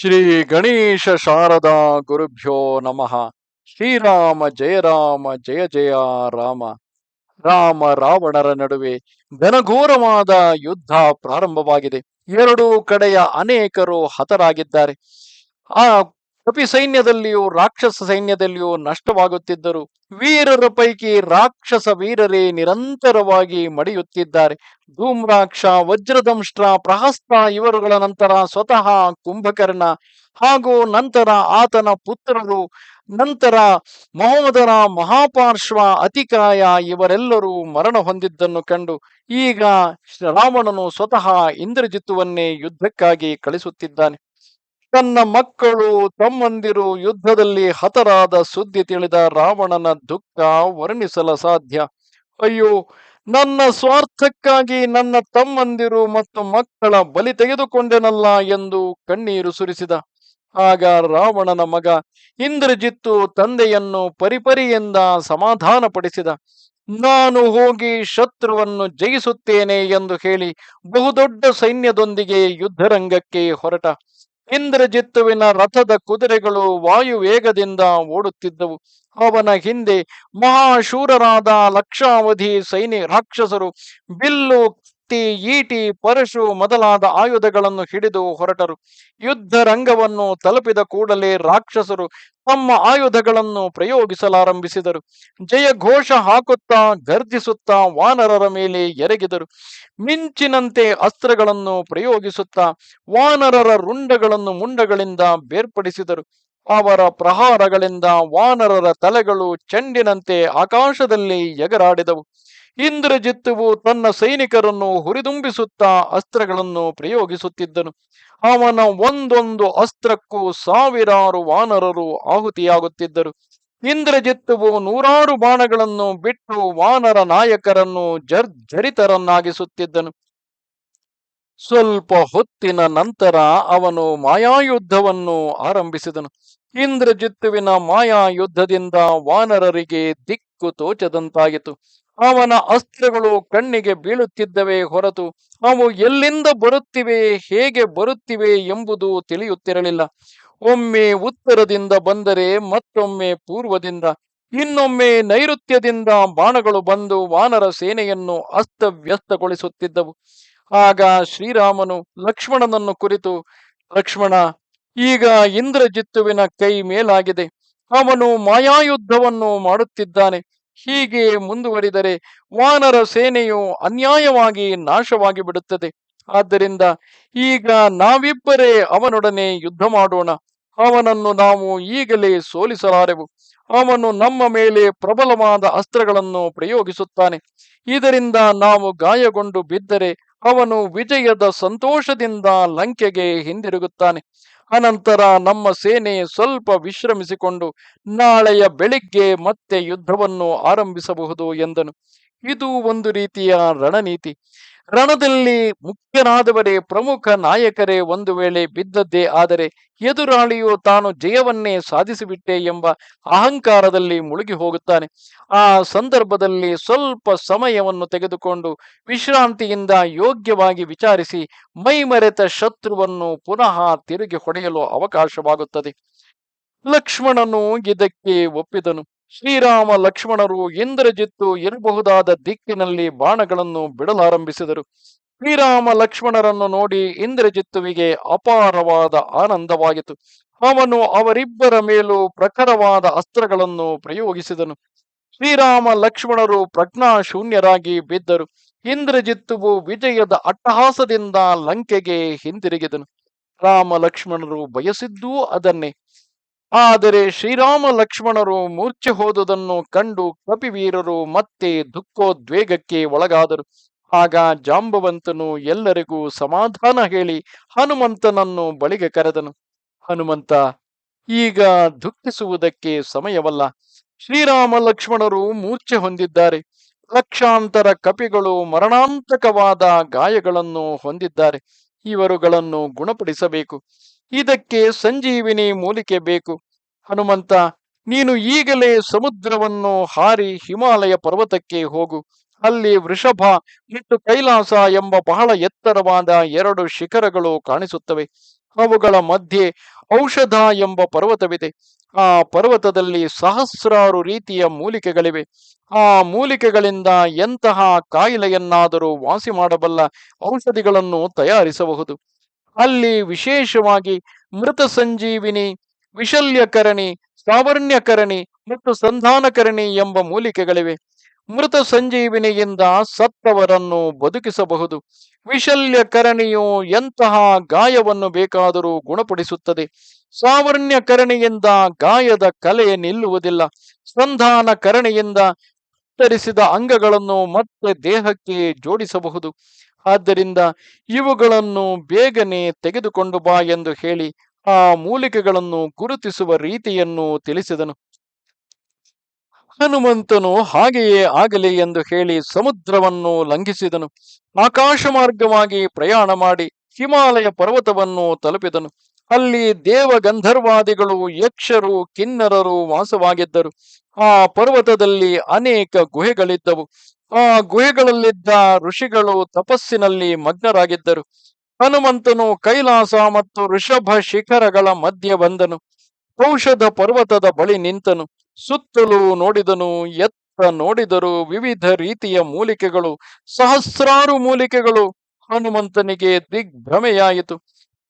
ಶ್ರೀ ಗಣೇಶ ಶಾರದಾ ಗುರುಭ್ಯೋ ನಮಃ. ಶ್ರೀರಾಮ ಜಯ ರಾಮ ಜಯ ಜಯ ರಾಮ. ರಾಮ ರಾವಣರ ನಡುವೆ ಘನಘೋರವಾದ ಯುದ್ಧ ಪ್ರಾರಂಭವಾಗಿದೆ. ಎರಡು ಕಡೆಯ ಅನೇಕರು ಹತರಾಗಿದ್ದಾರೆ. ಆ ಕಪಿ ಸೈನ್ಯದಲ್ಲಿಯೂ, ರಾಕ್ಷಸ ಸೈನ್ಯದಲ್ಲಿಯೂ ನಷ್ಟವಾಗುತ್ತಿದ್ದರು. ವೀರರ ಪೈಕಿ ರಾಕ್ಷಸ ವೀರರೇ ನಿರಂತರವಾಗಿ ಮಡಿಯುತ್ತಿದ್ದಾರೆ. ಧೂಮ್ರಾಕ್ಷ, ವಜ್ರದಂಷ್ಟ್ರ, ಪ್ರಹಸ್ತ ಇವರುಗಳ ನಂತರ ಸ್ವತಃ ಕುಂಭಕರ್ಣ ಹಾಗೂ ನಂತರ ಆತನ ಪುತ್ರರು, ನಂತರ ಮಹೋದರ, ಮಹಾಪಾರ್ಶ್ವ, ಅತಿಕಾಯ ಇವರೆಲ್ಲರೂ ಮರಣ ಹೊಂದಿದ್ದನ್ನು ಕಂಡು ಈಗ ರಾವಣನು ಸ್ವತಃ ಇಂದ್ರಜಿತ್ತುವನ್ನೇ ಯುದ್ಧಕ್ಕಾಗಿ ಕಳಿಸುತ್ತಿದ್ದಾನೆ. ತನ್ನ ಮಕ್ಕಳು ತಮ್ಮಂದಿರು ಯುದ್ಧದಲ್ಲಿ ಹತರಾದ ಸುದ್ದಿ ತಿಳಿದ ರಾವಣನ ದುಃಖ ವರ್ಣಿಸಲ ಸಾಧ್ಯ. ಅಯ್ಯೋ, ನನ್ನ ಸ್ವಾರ್ಥಕ್ಕಾಗಿ ನನ್ನ ತಮ್ಮಂದಿರು ಮತ್ತು ಮಕ್ಕಳ ಬಲಿ ತೆಗೆದುಕೊಂಡೆನಲ್ಲ ಎಂದು ಕಣ್ಣೀರು ಸುರಿಸಿದ. ಆಗ ರಾವಣನ ಮಗ ಇಂದ್ರಜಿತ್ತು ತಂದೆಯನ್ನು ಪರಿಪರಿಯಿಂದ ಸಮಾಧಾನಪಡಿಸಿದ. ನಾನು ಹೋಗಿ ಶತ್ರುವನ್ನು ಜಯಿಸುತ್ತೇನೆ ಎಂದು ಹೇಳಿ ಬಹುದೊಡ್ಡ ಸೈನ್ಯದೊಂದಿಗೆ ಯುದ್ಧರಂಗಕ್ಕೆ ಹೊರಟ. ಇಂದ್ರಜಿತ್ತುವಿನ ರಥದ ಕುದುರೆಗಳು ವಾಯು ವೇಗದಿಂದ ಓಡುತ್ತಿದ್ದವು. ಅವನ ಹಿಂದೆ ಮಹಾಶೂರರಾದ ಲಕ್ಷಾವಧಿ ಸೈನ್ಯ ರಾಕ್ಷಸರು ಬಿಲ್ಲು ಕತ್ತಿ, ಈಟಿ, ಪರಶು ಮೊದಲಾದ ಆಯುಧಗಳನ್ನು ಹಿಡಿದು ಹೊರಟರು. ಯುದ್ಧ ರಂಗವನ್ನು ತಲುಪಿದ ಕೂಡಲೇ ರಾಕ್ಷಸರು ತಮ್ಮ ಆಯುಧಗಳನ್ನು ಪ್ರಯೋಗಿಸಲಾರಂಭಿಸಿದರು. ಜಯ ಘೋಷ ಹಾಕುತ್ತಾ, ಗರ್ಜಿಸುತ್ತಾ, ವಾನರರ ಮೇಲೆ ಎರಗಿದರು. ಮಿಂಚಿನಂತೆ ಅಸ್ತ್ರಗಳನ್ನು ಪ್ರಯೋಗಿಸುತ್ತಾ, ವಾನರರ ರುಂಡಗಳನ್ನು ಮುಂಡಗಳಿಂದ ಬೇರ್ಪಡಿಸಿದರು. ಅವರ ಪ್ರಹಾರಗಳಿಂದ ವಾನರರ ತಲೆಗಳು ಚೆಂಡಿನಂತೆ ಆಕಾಶದಲ್ಲಿ ಎಗರಾಡಿದವು. ಇಂದ್ರಜಿತ್ತುವು ತನ್ನ ಸೈನಿಕರನ್ನು ಹುರಿದುಂಬಿಸುತ್ತಾ ಅಸ್ತ್ರಗಳನ್ನು ಪ್ರಯೋಗಿಸುತ್ತಿದ್ದನು. ಅವನ ಒಂದೊಂದು ಅಸ್ತ್ರಕ್ಕೂ ಸಾವಿರಾರು ವಾನರರು ಆಹುತಿಯಾಗುತ್ತಿದ್ದರು. ಇಂದ್ರಜಿತ್ತುವು ನೂರಾರು ಬಾಣಗಳನ್ನು ಬಿಟ್ಟು ವಾನರ ನಾಯಕರನ್ನು ಜರ್ಜರಿತರನ್ನಾಗಿಸುತ್ತಿದ್ದನು ಸ್ವಲ್ಪ ಹೊತ್ತಿನ ನಂತರ ಅವನು ಮಾಯಾಯುದ್ಧವನ್ನು ಆರಂಭಿಸಿದನು. ಇಂದ್ರಜಿತ್ತುವಿನ ಮಾಯಾಯುದ್ಧದಿಂದ ವಾನರರಿಗೆ ದಿಕ್ಕು ತೋಚದಂತಾಯಿತು. ಅವನ ಅಸ್ತ್ರಗಳು ಕಣ್ಣಿಗೆ ಬೀಳುತ್ತಿದ್ದವೇ ಹೊರತು ಅವು ಎಲ್ಲಿಂದ ಬರುತ್ತಿವೆ, ಹೇಗೆ ಬರುತ್ತಿವೆ ಎಂಬುದು ತಿಳಿಯುತ್ತಿರಲಿಲ್ಲ. ಒಮ್ಮೆ ಉತ್ತರದಿಂದ ಬಂದರೆ ಮತ್ತೊಮ್ಮೆ ಪೂರ್ವದಿಂದ, ಇನ್ನೊಮ್ಮೆ ನೈಋತ್ಯದಿಂದ ಬಾಣಗಳು ಬಂದು ವಾನರ ಸೇನೆಯನ್ನು ಅಸ್ತವ್ಯಸ್ತಗೊಳಿಸುತ್ತಿದ್ದವು. ಆಗ ಶ್ರೀರಾಮನು ಲಕ್ಷ್ಮಣನನ್ನು ಕುರಿತು, ಲಕ್ಷ್ಮಣ, ಈಗ ಇಂದ್ರಜಿತ್ತುವಿನ ಕೈ ಮೇಲಾಗಿದೆ. ಅವನು ಮಾಯಾಯುದ್ಧವನ್ನು ಮಾಡುತ್ತಿದ್ದಾನೆ. ಹೀಗೆ ಮುಂದುವರಿದರೆ ವಾನರ ಸೇನೆಯು ಅನ್ಯಾಯವಾಗಿ ನಾಶವಾಗಿ ಬಿಡುತ್ತದೆ ಆದ್ದರಿಂದ ಈಗ ನಾವಿಬ್ಬರೇ ಅವನೊಡನೆ ಯುದ್ಧ ಮಾಡೋಣ. ಅವನನ್ನು ನಾವು ಈಗಲೇ ಸೋಲಿಸಲಾರೆವು. ಅವನು ನಮ್ಮ ಮೇಲೆ ಪ್ರಬಲವಾದ ಅಸ್ತ್ರಗಳನ್ನು ಪ್ರಯೋಗಿಸುತ್ತಾನೆ. ಇದರಿಂದ ನಾವು ಗಾಯಗೊಂಡು ಬಿದ್ದರೆ ಅವನು ವಿಜಯದ ಸಂತೋಷದಿಂದ ಲಂಕೆಗೆ ಹಿಂದಿರುಗುತ್ತಾನೆ. ಅನಂತರ ನಮ್ಮ ಸೇನೆ ಸ್ವಲ್ಪ ವಿಶ್ರಮಿಸಿಕೊಂಡು ನಾಳೆಯ ಬೆಳಿಗ್ಗೆ ಮತ್ತೆ ಯುದ್ಧವನ್ನು ಆರಂಭಿಸಬಹುದು ಎಂದನು. ಇದು ಒಂದು ರೀತಿಯ ರಣನೀತಿ. ರಣದಲ್ಲಿ ಮುಖ್ಯನಾದವರೇ ಪ್ರಮುಖ ನಾಯಕರೇ ಒಂದು ವೇಳೆ ಬಿದ್ದದ್ದೇ ಆದರೆ ಎದುರಾಳಿಯು ತಾನು ಜಯವನ್ನೇ ಸಾಧಿಸಿಬಿಟ್ಟೆ ಎಂಬ ಅಹಂಕಾರದಲ್ಲಿ ಮುಳುಗಿ ಹೋಗುತ್ತಾನೆ. ಆ ಸಂದರ್ಭದಲ್ಲಿ ಸ್ವಲ್ಪ ಸಮಯವನ್ನು ತೆಗೆದುಕೊಂಡು ವಿಶ್ರಾಂತಿಯಿಂದ ಯೋಗ್ಯವಾಗಿ ವಿಚಾರಿಸಿ ಮೈಮರೆತ ಶತ್ರುವನ್ನು ಪುನಃ ತಿರುಗಿ ಹೊಡೆಯಲು ಅವಕಾಶವಾಗುತ್ತದೆ. ಲಕ್ಷ್ಮಣನು ಇದಕ್ಕೆ ಒಪ್ಪಿದನು. ಶ್ರೀರಾಮ ಲಕ್ಷ್ಮಣರು ಇಂದ್ರಜಿತ್ತು ಇರಬಹುದಾದ ದಿಕ್ಕಿನಲ್ಲಿ ಬಾಣಗಳನ್ನು ಬಿಡಲಾರಂಭಿಸಿದರು. ಶ್ರೀರಾಮ ಲಕ್ಷ್ಮಣರನ್ನು ನೋಡಿ ಇಂದ್ರಜಿತ್ತುವಿಗೆ ಅಪಾರವಾದ ಆನಂದವಾಯಿತು. ಅವನು ಅವರಿಬ್ಬರ ಮೇಲೂ ಪ್ರಖರವಾದ ಅಸ್ತ್ರಗಳನ್ನು ಪ್ರಯೋಗಿಸಿದನು. ಶ್ರೀರಾಮ ಲಕ್ಷ್ಮಣರು ಪ್ರಜ್ಞಾಶೂನ್ಯರಾಗಿ ಬಿದ್ದರು. ಇಂದ್ರಜಿತ್ತುವು ವಿಜಯದ ಅಟ್ಟಹಾಸದಿಂದ ಲಂಕೆಗೆ ಹಿಂದಿರುಗಿದನು. ರಾಮ ಲಕ್ಷ್ಮಣರು ಬಯಸಿದ್ದೂ ಅದನ್ನೇ. ಆದರೆ ಶ್ರೀರಾಮ ಲಕ್ಷ್ಮಣರು ಮೂರ್ಛೆ ಹೋದುದನ್ನು ಕಂಡು ಕಪಿವೀರರು ಮತ್ತೆ ದುಃಖೋದ್ವೇಗಕ್ಕೆ ಒಳಗಾದರು. ಆಗ ಜಾಂಬವಂತನು ಎಲ್ಲರಿಗೂ ಸಮಾಧಾನ ಹೇಳಿ ಹನುಮಂತನನ್ನು ಬಳಿಗೆ ಕರೆದನು. ಹನುಮಂತ, ಈಗ ದುಃಖಿಸುವುದಕ್ಕೆ ಸಮಯವಲ್ಲ. ಶ್ರೀರಾಮ ಲಕ್ಷ್ಮಣರು ಮೂರ್ಛೆ ಹೊಂದಿದ್ದಾರೆ. ಲಕ್ಷಾಂತರ ಕಪಿಗಳು ಮರಣಾಂತಕವಾದ ಗಾಯಗಳನ್ನು ಹೊಂದಿದ್ದಾರೆ. ಇವರುಗಳನ್ನು ಗುಣಪಡಿಸಬೇಕು. ಇದಕ್ಕೆ ಸಂಜೀವಿನಿ ಮೂಲಿಕೆ ಬೇಕು. ಹನುಮಂತ, ನೀನು ಈಗಲೇ ಸಮುದ್ರವನ್ನು ಹಾರಿ ಹಿಮಾಲಯ ಪರ್ವತಕ್ಕೆ ಹೋಗು. ಅಲ್ಲಿ ವೃಷಭ ಮತ್ತು ಕೈಲಾಸ ಎಂಬ ಬಹಳ ಎತ್ತರವಾದ ಎರಡು ಶಿಖರಗಳು ಕಾಣಿಸುತ್ತವೆ. ಅವುಗಳ ಮಧ್ಯೆ ಔಷಧ ಎಂಬ ಪರ್ವತವಿದೆ. ಆ ಪರ್ವತದಲ್ಲಿ ಸಹಸ್ರಾರು ರೀತಿಯ ಮೂಲಿಕೆಗಳಿವೆ. ಆ ಮೂಲಿಕೆಗಳಿಂದ ಎಂತಹ ಕಾಯಿಲೆಯನ್ನಾದರೂ ವಾಸಿ ಮಾಡಬಲ್ಲ ಔಷಧಿಗಳನ್ನು ತಯಾರಿಸಬಹುದು. ಅಲ್ಲಿ ವಿಶೇಷವಾಗಿ ಮೃತ ಸಂಜೀವಿನಿ, ವಿಶಲ್ಯಕರಣಿ, ಸಾವರ್ಣ್ಯಕರಣಿ ಮತ್ತು ಸಂಧಾನಕರಣಿ ಎಂಬ ಮೂಲಿಕೆಗಳಿವೆ. ಮೃತ ಸಂಜೀವಿನಿಯಿಂದ ಸತ್ತವರನ್ನು ಬದುಕಿಸಬಹುದು. ವಿಶಲ್ಯಕರಣಿಯು ಎಂತಹ ಗಾಯವನ್ನು ಬೇಕಾದರೂ ಗುಣಪಡಿಸುತ್ತದೆ. ಸಾವರ್ಣ್ಯಕರಣಿಯಿಂದ ಗಾಯದ ಕಲೆ ನಿಲ್ಲುವುದಿಲ್ಲ. ಸಂಧಾನ ಕರಣಿಯಿಂದ ಕತ್ತರಿಸಿದ ಅಂಗಗಳನ್ನು ಮತ್ತೆ ದೇಹಕ್ಕೆ ಜೋಡಿಸಬಹುದು. ಆದ್ದರಿಂದ ಇವುಗಳನ್ನು ಬೇಗನೆ ತೆಗೆದುಕೊಂಡು ಬಾ ಎಂದು ಹೇಳಿ ಆ ಮೂಲಿಕೆಗಳನ್ನು ಗುರುತಿಸುವ ರೀತಿಯನ್ನು ತಿಳಿಸಿದನು. ಹನುಮಂತನು ಹಾಗೆಯೇ ಆಗಲಿ ಎಂದು ಹೇಳಿ ಸಮುದ್ರವನ್ನು ಲಂಘಿಸಿದನು. ಆಕಾಶ ಮಾರ್ಗವಾಗಿ ಪ್ರಯಾಣ ಮಾಡಿ ಹಿಮಾಲಯ ಪರ್ವತವನ್ನು ತಲುಪಿದನು. ಅಲ್ಲಿ ದೇವ ಗಂಧರ್ವಾದಿಗಳು ಯಕ್ಷರು, ಕಿನ್ನರರು ವಾಸವಾಗಿದ್ದರು. ಆ ಪರ್ವತದಲ್ಲಿ ಅನೇಕ ಗುಹೆಗಳಿದ್ದವು. ಆ ಗುಹೆಗಳಲ್ಲಿದ್ದ ಋಷಿಗಳು ತಪಸ್ಸಿನಲ್ಲಿ ಮಗ್ನರಾಗಿದ್ದರು. ಹನುಮಂತನು ಕೈಲಾಸ ಮತ್ತು ಋಷಭ ಶಿಖರಗಳ ಮಧ್ಯೆ ಬಂದನು. ಔಷಧ ಪರ್ವತದ ಬಳಿ ನಿಂತನು. ಸುತ್ತಲೂ ನೋಡಿದನು, ಎತ್ತ ನೋಡಿದರು ವಿವಿಧ ರೀತಿಯ ಮೂಲಿಕೆಗಳು, ಸಹಸ್ರಾರು ಮೂಲಿಕೆಗಳು. ಹನುಮಂತನಿಗೆ ದಿಗ್ಭ್ರಮೆಯಾಯಿತು.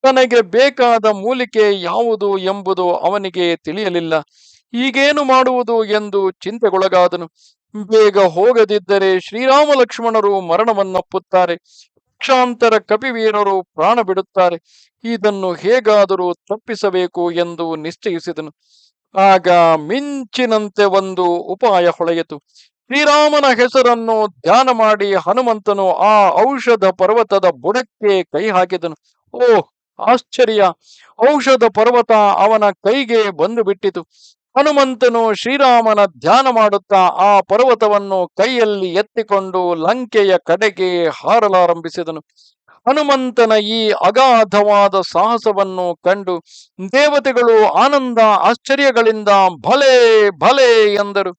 ತನಗೆ ಬೇಕಾದ ಮೂಲಿಕೆ ಯಾವುದು ಎಂಬುದು ಅವನಿಗೆ ತಿಳಿಯಲಿಲ್ಲ. ಈಗೇನು ಮಾಡುವುದು ಎಂದು ಚಿಂತೆಗೊಳಗಾದನು. ಬೇಗ ಹೋಗದಿದ್ದರೆ ಶ್ರೀರಾಮ ಲಕ್ಷ್ಮಣರು ಮರಣವನ್ನಪ್ಪುತ್ತಾರೆ. ಲಕ್ಷಾಂತರ ಕಪಿವೀರರು ಪ್ರಾಣ ಬಿಡುತ್ತಾರೆ. ಇದನ್ನು ಹೇಗಾದರೂ ತಪ್ಪಿಸಬೇಕು ಎಂದು ನಿಶ್ಚಯಿಸಿದನು. ಆಗ ಮಿಂಚಿನಂತೆ ಒಂದು ಉಪಾಯ ಹೊಳೆಯಿತು. ಶ್ರೀರಾಮನ ಹೆಸರನ್ನು ಧ್ಯಾನ ಮಾಡಿ ಹನುಮಂತನು ಆ ಔಷಧ ಪರ್ವತದ ಬುಡಕ್ಕೆ ಕೈ ಹಾಕಿದನು. ಓಹ್, ಆಶ್ಚರ್ಯ! ಔಷಧ ಪರ್ವತ ಅವನ ಕೈಗೆ ಬಂದು ಬಿಟ್ಟಿತು ಹನುಮಂತನು ಶ್ರೀರಾಮನ ಧ್ಯಾನ ಮಾಡುತ್ತಾ ಆ ಪರ್ವತವನ್ನು ಕೈಯಲ್ಲಿ ಎತ್ತಿಕೊಂಡು ಲಂಕೆಯ ಕಡೆಗೆ ಹಾರಲಾರಂಭಿಸಿದನು. ಹನುಮಂತನ ಈ ಅಗಾಧವಾದ ಸಾಹಸವನ್ನು ಕಂಡು ದೇವತೆಗಳು ಆನಂದ, ಆಶ್ಚರ್ಯಗಳಿಂದ ಭಲೆ ಭಲೆ ಎಂದರು.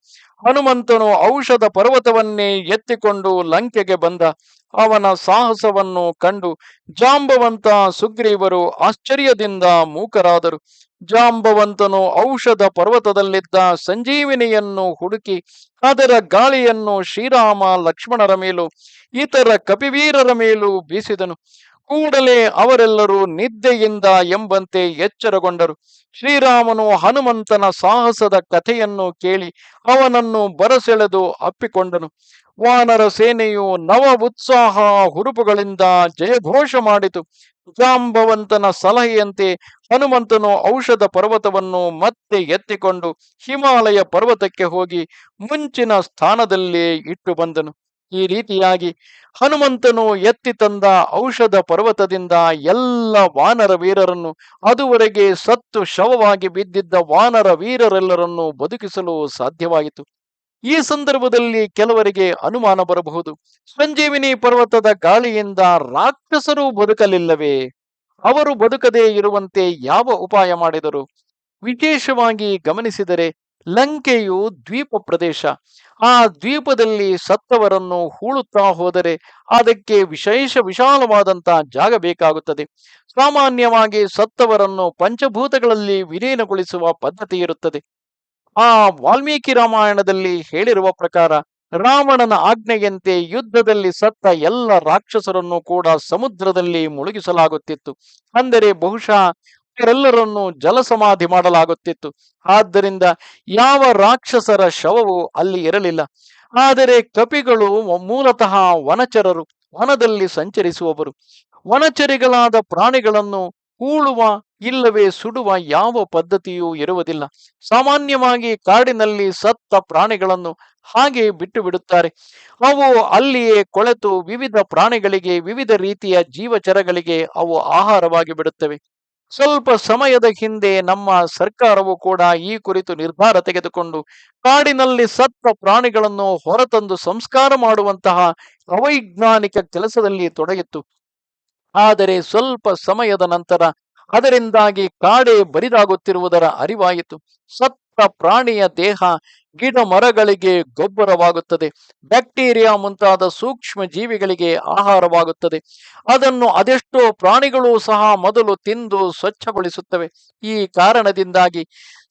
ಹನುಮಂತನು ಔಷಧ ಪರ್ವತವನ್ನೇ ಎತ್ತಿಕೊಂಡು ಲಂಕೆಗೆ ಬಂದ. ಅವನ ಸಾಹಸವನ್ನು ಕಂಡು ಜಾಂಬವಂತ ಸುಗ್ರೀವರು ಆಶ್ಚರ್ಯದಿಂದ ಮೂಕರಾದರು. ಜಾಂಬವಂತನು ಔಷಧ ಪರ್ವತದಲ್ಲಿದ್ದ ಸಂಜೀವಿನಿಯನ್ನು ಹುಡುಕಿ ಅದರ ಗಾಳಿಯನ್ನು ಶ್ರೀರಾಮ ಲಕ್ಷ್ಮಣರ ಮೇಲೂ ಇತರ ಕಪಿವೀರರ ಮೇಲೂ ಬೀಸಿದನು. ಕೂಡಲೇ ಅವರೆಲ್ಲರೂ ನಿದ್ದೆಯಿಂದ ಎಂಬಂತೆ ಎಚ್ಚರಗೊಂಡರು. ಶ್ರೀರಾಮನು ಹನುಮಂತನ ಸಾಹಸದ ಕಥೆಯನ್ನು ಕೇಳಿ ಅವನನ್ನು ಬರಸೆಳೆದು ಅಪ್ಪಿಕೊಂಡನು. ವಾನರ ಸೇನೆಯು ನವ ಉತ್ಸಾಹ ಹುರುಪುಗಳಿಂದ ಜಯಘೋಷ ಮಾಡಿತು. ಜಾಂಬವಂತನ ಸಲಹೆಯಂತೆ ಹನುಮಂತನು ಔಷಧ ಪರ್ವತವನ್ನು ಮತ್ತೆ ಎತ್ತಿಕೊಂಡು ಹಿಮಾಲಯ ಪರ್ವತಕ್ಕೆ ಹೋಗಿ ಮುಂಚಿನ ಸ್ಥಾನದಲ್ಲೇ ಇಟ್ಟು ಬಂದನು. ಈ ರೀತಿಯಾಗಿ ಹನುಮಂತನು ಎತ್ತಿ ತಂದ ಔಷಧ ಪರ್ವತದಿಂದ ಎಲ್ಲ ವಾನರ ವೀರರನ್ನು, ಅದುವರೆಗೆ ಸತ್ತು ಶವವಾಗಿ ಬಿದ್ದಿದ್ದ ವಾನರ ವೀರರೆಲ್ಲರನ್ನು ಬದುಕಿಸಲು ಸಾಧ್ಯವಾಯಿತು. ಈ ಸಂದರ್ಭದಲ್ಲಿ ಕೆಲವರಿಗೆ ಅನುಮಾನ ಬರಬಹುದು. ಸಂಜೀವಿನಿ ಪರ್ವತದ ಗಾಳಿಯಿಂದ ರಾಕ್ಷಸರು ಬದುಕಲಿಲ್ಲವೇ? ಅವರು ಬದುಕದೇ ಇರುವಂತೆ ಯಾವ ಉಪಾಯ ಮಾಡಿದರು? ವಿಶೇಷವಾಗಿ ಗಮನಿಸಿದರೆ ಲಂಕೆಯು ದ್ವೀಪ ಪ್ರದೇಶ. ಆ ದ್ವೀಪದಲ್ಲಿ ಸತ್ತವರನ್ನು ಹೂಳುತ್ತಾ ಹೋದರೆ ಅದಕ್ಕೆ ವಿಶೇಷ ವಿಶಾಲವಾದಂತಹ ಜಾಗ ಬೇಕಾಗುತ್ತದೆ. ಸಾಮಾನ್ಯವಾಗಿ ಸತ್ತವರನ್ನು ಪಂಚಭೂತಗಳಲ್ಲಿ ವಿಲೀನಗೊಳಿಸುವ ಪದ್ಧತಿ ಇರುತ್ತದೆ ಆ ವಾಲ್ಮೀಕಿ ರಾಮಾಯಣದಲ್ಲಿ ಹೇಳಿರುವ ಪ್ರಕಾರ ರಾವಣನ ಆಜ್ಞೆಯಂತೆ ಯುದ್ಧದಲ್ಲಿ ಸತ್ತ ಎಲ್ಲ ರಾಕ್ಷಸರನ್ನು ಕೂಡ ಸಮುದ್ರದಲ್ಲಿ ಮುಳುಗಿಸಲಾಗುತ್ತಿತ್ತು. ಅಂದರೆ ಬಹುಶಃ ಅವರೆಲ್ಲರನ್ನು ಜಲಸಮಾಧಿ ಮಾಡಲಾಗುತ್ತಿತ್ತು. ಆದ್ದರಿಂದ ಯಾವ ರಾಕ್ಷಸರ ಶವವು ಅಲ್ಲಿ ಇರಲಿಲ್ಲ. ಆದರೆ ಕಪಿಗಳು ಮೂಲತಃ ವನಚರರು, ವನದಲ್ಲಿ ಸಂಚರಿಸುವವರು. ವನಚರಿಗಳಾದ ಪ್ರಾಣಿಗಳನ್ನು ಹೂಳುವ ಇಲ್ಲವೇ ಸುಡುವ ಯಾವ ಪದ್ಧತಿಯೂ ಇರುವುದಿಲ್ಲ. ಸಾಮಾನ್ಯವಾಗಿ ಕಾಡಿನಲ್ಲಿ ಸತ್ತ ಪ್ರಾಣಿಗಳನ್ನು ಹಾಗೆ ಬಿಟ್ಟು ಬಿಡುತ್ತಾರೆ ಅವು ಅಲ್ಲಿಯೇ ಕೊಳೆತು ವಿವಿಧ ಪ್ರಾಣಿಗಳಿಗೆ ವಿವಿಧ ರೀತಿಯ ಜೀವಚರಗಳಿಗೆ ಅವು ಆಹಾರವಾಗಿ ಬಿಡುತ್ತವೆ. ಸ್ವಲ್ಪ ಸಮಯದ ಹಿಂದೆ ನಮ್ಮ ಸರ್ಕಾರವು ಕೂಡ ಈ ಕುರಿತು ನಿರ್ಧಾರ ತೆಗೆದುಕೊಂಡು ಕಾಡಿನಲ್ಲಿ ಸತ್ತ ಪ್ರಾಣಿಗಳನ್ನು ಹೊರತಂದು ಸಂಸ್ಕಾರ ಮಾಡುವಂತಹ ಅವೈಜ್ಞಾನಿಕ ಕೆಲಸದಲ್ಲಿ ತೊಡಗಿತ್ತು. ಆದರೆ ಸ್ವಲ್ಪ ಸಮಯದ ನಂತರ ಅದರಿಂದಾಗಿ ಕಾಡೆ ಬರಿದಾಗುತ್ತಿರುವುದರ ಅರಿವಾಯಿತು. ಸತ್ತ ಪ್ರಾಣಿಯ ದೇಹ ಗಿಡ ಮರಗಳಿಗೆ ಗೊಬ್ಬರವಾಗುತ್ತದೆ. ಬ್ಯಾಕ್ಟೀರಿಯಾ ಮುಂತಾದ ಸೂಕ್ಷ್ಮ ಜೀವಿಗಳಿಗೆ ಆಹಾರವಾಗುತ್ತದೆ. ಅದನ್ನು ಅದೆಷ್ಟೋ ಪ್ರಾಣಿಗಳು ಸಹ ಮೊದಲು ತಿಂದು ಸ್ವಚ್ಛಗೊಳಿಸುತ್ತವೆ. ಈ ಕಾರಣದಿಂದಾಗಿ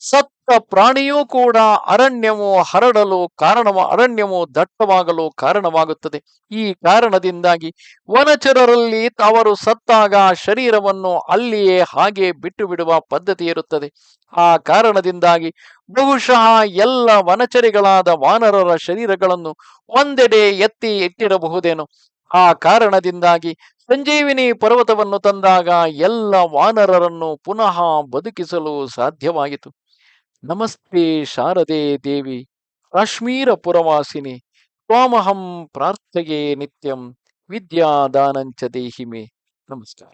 ಸತ್ತ ಪ್ರಾಣಿಯೂ ಕೂಡ ಅರಣ್ಯವು ಹರಡಲು ಕಾರಣವ, ಅರಣ್ಯವು ದಟ್ಟವಾಗಲು ಕಾರಣವಾಗುತ್ತದೆ. ಈ ಕಾರಣದಿಂದಾಗಿ ವನಚರರಲ್ಲಿ ಅವರು ಸತ್ತಾಗ ಶರೀರವನ್ನು ಅಲ್ಲಿಯೇ ಹಾಗೆ ಬಿಟ್ಟು ಬಿಡುವ ಪದ್ಧತಿ ಇರುತ್ತದೆ. ಆ ಕಾರಣದಿಂದಾಗಿ ಬಹುಶಃ ಎಲ್ಲ ವನಚರಿಗಳಾದ ವಾನರರ ಶರೀರಗಳನ್ನು ಒಂದೆಡೆ ಎತ್ತಿ ಇಟ್ಟಿರಬಹುದೇನೋ. ಆ ಕಾರಣದಿಂದಾಗಿ ಸಂಜೀವಿನಿ ಪರ್ವತವನ್ನು ತಂದಾಗ ಎಲ್ಲ ವಾನರರನ್ನು ಪುನಃ ಬದುಕಿಸಲು ಸಾಧ್ಯವಾಯಿತು ನಮಸ್ತೆ ಶಾರದೆ ದೇವಿ ಕಾಶ್ಮೀರ ಪುರವಾಸಿನಿ ತ್ವಾಮಹಂ ಪ್ರಾರ್ಥೆಯೇ ನಿತ್ಯಂ, ವಿದ್ಯಾದಾನಂಚ ದೇಹಿಮೆ. ನಮಸ್ಕಾರ.